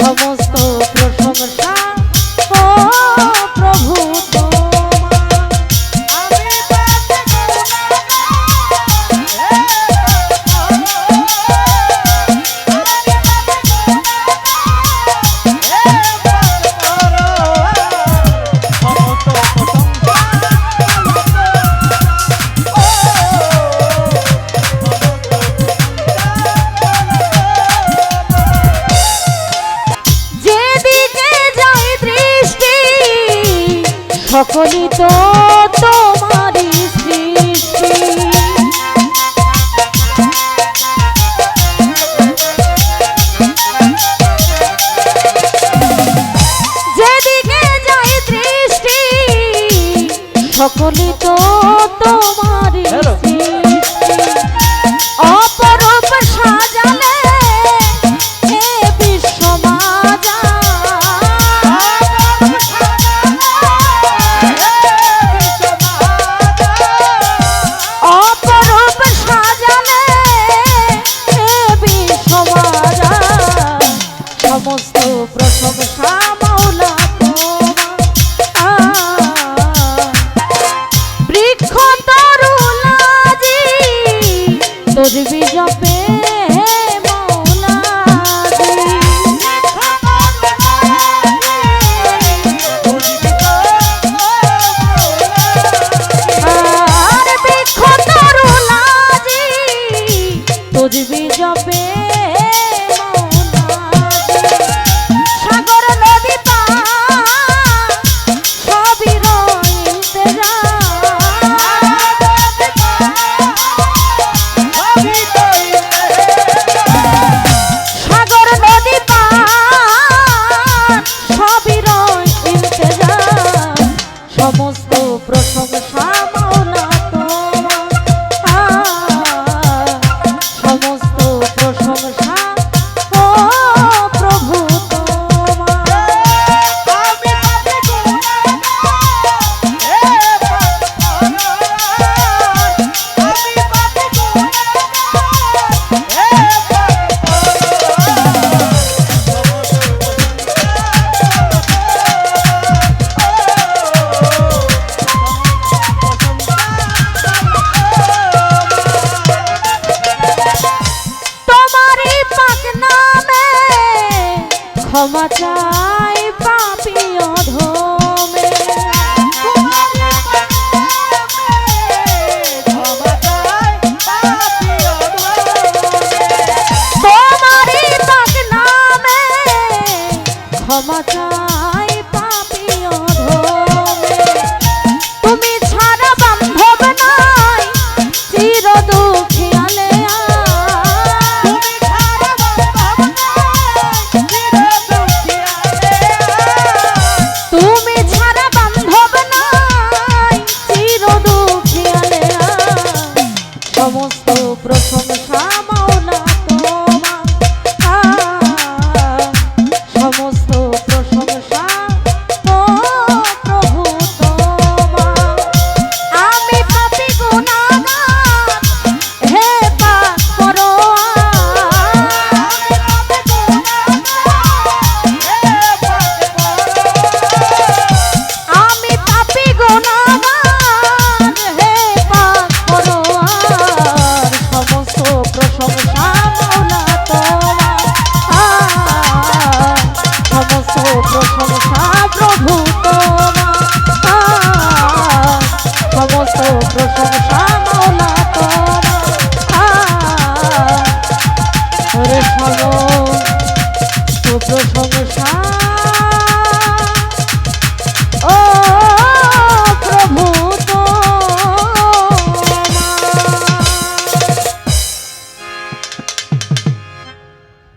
Vamos todos, pero somos tan oh, oh. সকলি তো তোমারই সৃষ্টি যেদিকে যাই দৃষ্টি সকলি তো তোমারই সৃষ্টি প্রশংসা মাওলা বৃক্ষ তরুণাজি তজবি জপে তজবি জপে próximo alguém. ক্ষমা